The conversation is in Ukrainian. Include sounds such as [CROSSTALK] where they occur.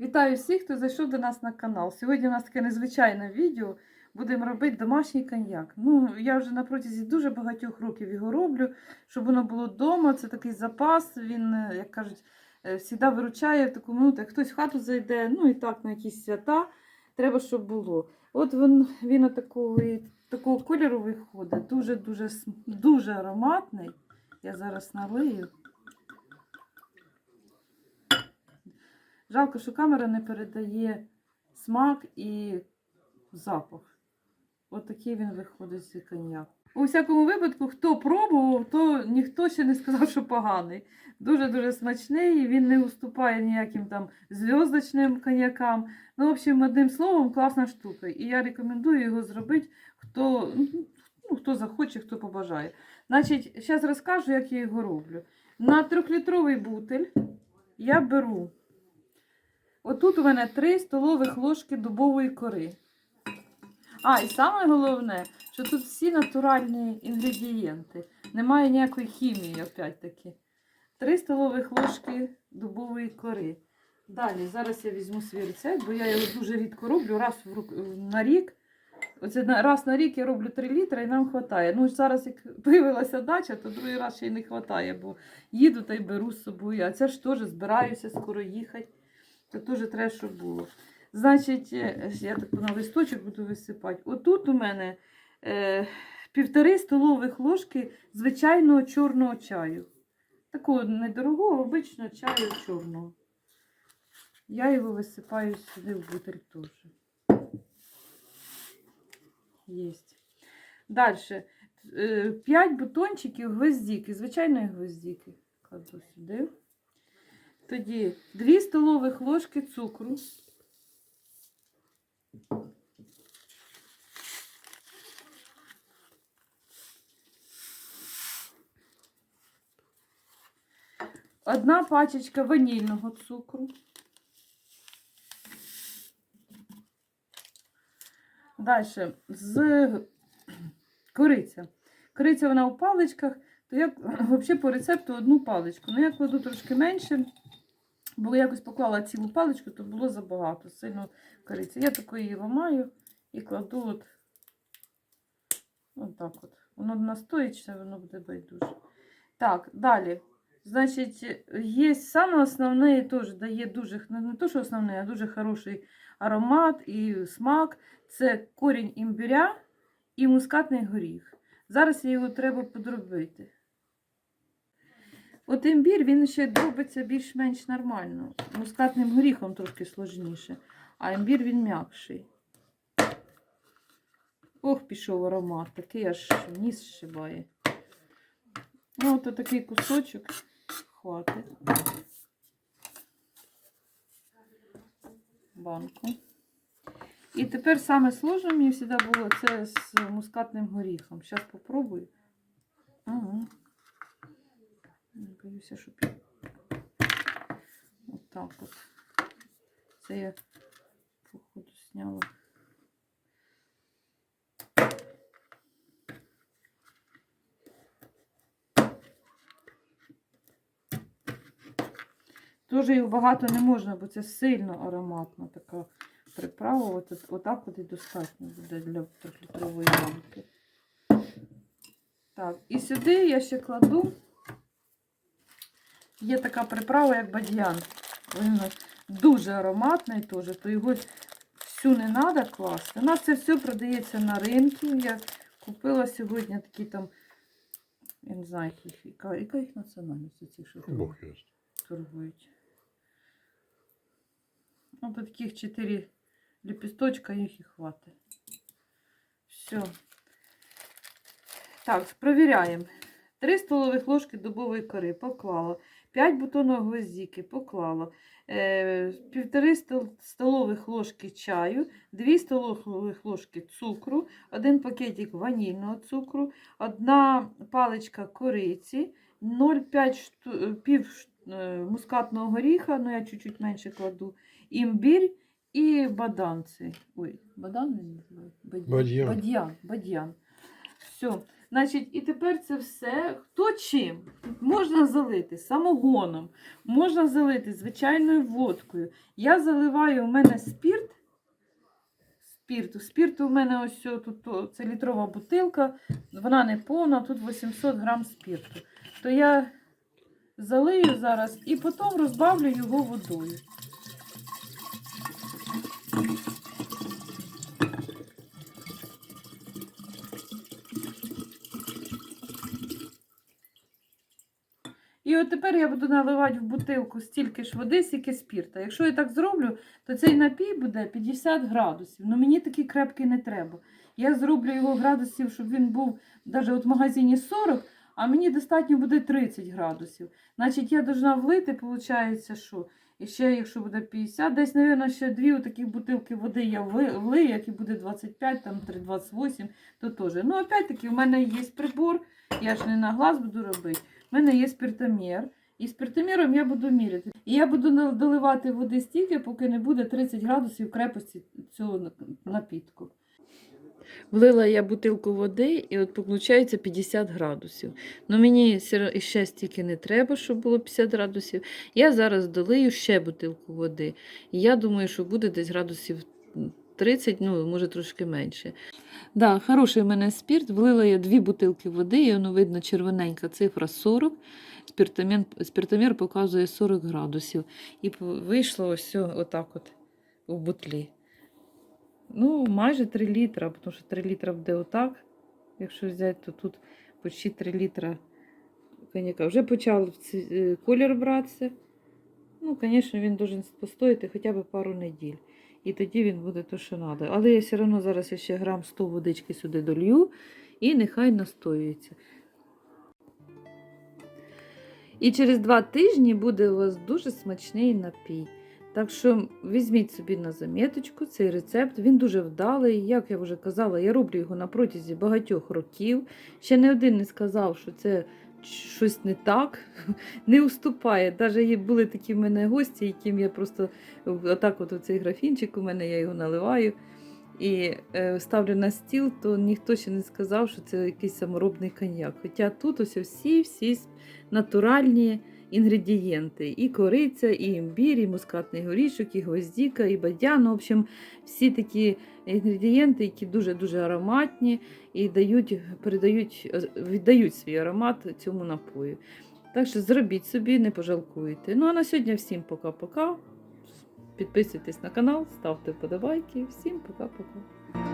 Вітаю всіх, хто зайшов до нас на канал. Сьогодні у нас таке незвичайне відео. Будемо робити домашній коньяк. Ну, я вже на протязі дуже багатьох років його роблю, щоб воно було вдома. Це такий запас. Він, е, як кажуть, завжди виручає в таку минуту. Як хтось в хату зайде, ну і так на якісь свята. Треба, щоб було. От він, він такого, такого кольору виходить. Дуже-дуже дуже ароматний. Я зараз налию. Жалко, що камера не передає смак і запах. От такий він виходить з коньяк. У всякому випадку, хто пробував, то ніхто ще не сказав, що поганий. Дуже-дуже смачний, він не уступає ніяким там зв'язочним коньякам. Ну, в общем, одним словом, класна штука. І я рекомендую його зробити, хто, ну, хто захоче, хто побажає. Значить, зараз розкажу, як я його роблю. На трьохлітровий бутель я беру Отут у мене 3 столових ложки дубової кори. А, і саме головне, що тут всі натуральні інгредієнти. Немає ніякої хімії, опять-таки. 3 столових ложки дубової кори. Далі, зараз я візьму свій рецепт, бо я його дуже рідко роблю, раз на рік. Оце раз на рік я роблю 3 літри і нам вистачає. Ну, зараз як появилася дача, то другий раз ще й не вистачає, бо їду та й беру з собою. А це ж теж збираюся скоро їхати. Це теж треба, щоб було. Значить, е, я так на листочок буду висипати. Отут у мене е, півтори столових ложки звичайного чорного чаю. Такого недорогого, обичного чаю чорного. Я його висипаю сюди в бутиль теж. Єсть. Далі. 5 бутончиків гвоздіки, звичайної гвоздіки. Кладу сюди. Тоді 2 столових ложки цукру. Одна пачечка ванільного цукру. Далі з кориця. Кориця вона у паличках, то я взагалі по рецепту одну паличку. Ну, я кладу трошки менше, бо якось поклала цілу паличку, то було забагато, сильно кориці. Я таку її ламаю і кладу от, от так от. Воно настоїться, воно буде байдуже. Так, далі. Значить, є саме основне теж дає дуже, не то, що основне, а дуже хороший аромат і смак. Це корінь імбиря і мускатний горіх. Зараз його треба подробити. От імбір він ще дробиться більш-менш нормально. Мускатним горіхом трошки сложніше, а імбір він м'якший. Ох, пішов аромат, такий аж ніс шибає. Ну, от такий кусочок хватить. Банку. І тепер саме сложне мені завжди було це з мускатним горіхом. Зараз попробую. Ага. Боюся, щоб я... От от. Це я, походу, зняла. Дуже їх багато не можна, бо це сильно ароматна така приправа. От, отак от і достатньо буде для трьохлітрової рамки. Так, і сюди я ще кладу. Є така приправа, як бадьян. Він дуже ароматний теж, то його всю не треба класти. У нас це все продається на ринку. Я купила сьогодні такі там, я не знаю, яка, яка їх національність цих, що торгують. Ну, тут таких 4 лепесточка, їх і хватить. Все. Так, провіряємо. 3 столових ложки дубової кори поклала. 5 бутонів гвоздики поклала. Е, Півтори стол- столових ложки чаю, 2 столових ложки цукру, 1 пакетик ванільного цукру, 1 паличка кориці, 0,5 пів е, мускатного горіха, ну я чуть-чуть менше кладу, імбір і баданці. Ой, бадан. Бадьян. Бадьян. Бадьян. Все. Значить, і тепер це все. Хто чим? Можна залити самогоном, можна залити звичайною водкою. Я заливаю у мене спірт. Спірту. Спірту у мене ось тут це літрова бутилка, вона не повна, тут 800 грам спірту. То я залию зараз і потім розбавлю його водою. І от тепер я буду наливати в бутилку стільки ж води, скільки спірта. Якщо я так зроблю, то цей напій буде 50 градусів. Ну мені такий крепкий не треба. Я зроблю його градусів, щоб він був навіть от в магазині 40, а мені достатньо буде 30 градусів. Значить, я должна влити, виходить, що? І ще, якщо буде 50, десь, мабуть, ще дві таких бутилки води я влию, як і буде 25, там 3, 28, то теж. Ну, опять-таки, в мене є прибор, я ж не на глаз буду робити. У мене є спиртомір. І спиртоміром я буду міряти. І я буду доливати води стільки, поки не буде 30 градусів крепості цього напітку. Влила я бутилку води, і от виходить 50 градусів. Ну мені ще стільки не треба, щоб було 50 градусів. Я зараз долию ще бутилку води. І я думаю, що буде десь градусів 30, ну може трошки менше. Да, хороший в мене спірт. Влила я дві бутилки води, і воно видно червоненька цифра 40. Спіртомір, спіртомір показує 40 градусів. І вийшло ось отак от у бутлі. Ну, майже 3 літра, тому що 3 літра буде отак. Якщо взяти, то тут почти 3 літра коньяка. Вже почав е, колір братися. Ну, звісно, він має постояти хоча б пару неділь. І тоді він буде то, що треба. Але я все одно зараз ще грам 100 водички сюди долью і нехай настоюється. І через два тижні буде у вас дуже смачний напій. Так що візьміть собі на заміточку цей рецепт. Він дуже вдалий. Як я вже казала, я роблю його на протязі багатьох років. Ще не один не сказав, що це щось не так, [LAUGHS] не уступає. Навіть були такі в мене гості, яким я просто отак, от цей графінчик у мене я його наливаю і е, ставлю на стіл, то ніхто ще не сказав, що це якийсь саморобний коньяк. Хоча тут ось всі всі натуральні інгредієнти. І кориця, і імбір, і мускатний горішок, і гвоздіка, і бадян. В общем, всі такі інгредієнти, які дуже-дуже ароматні і дають, передають, віддають свій аромат цьому напою. Так що зробіть собі, не пожалкуєте. Ну а на сьогодні всім пока-пока. Підписуйтесь на канал, ставте вподобайки. Всім пока-пока.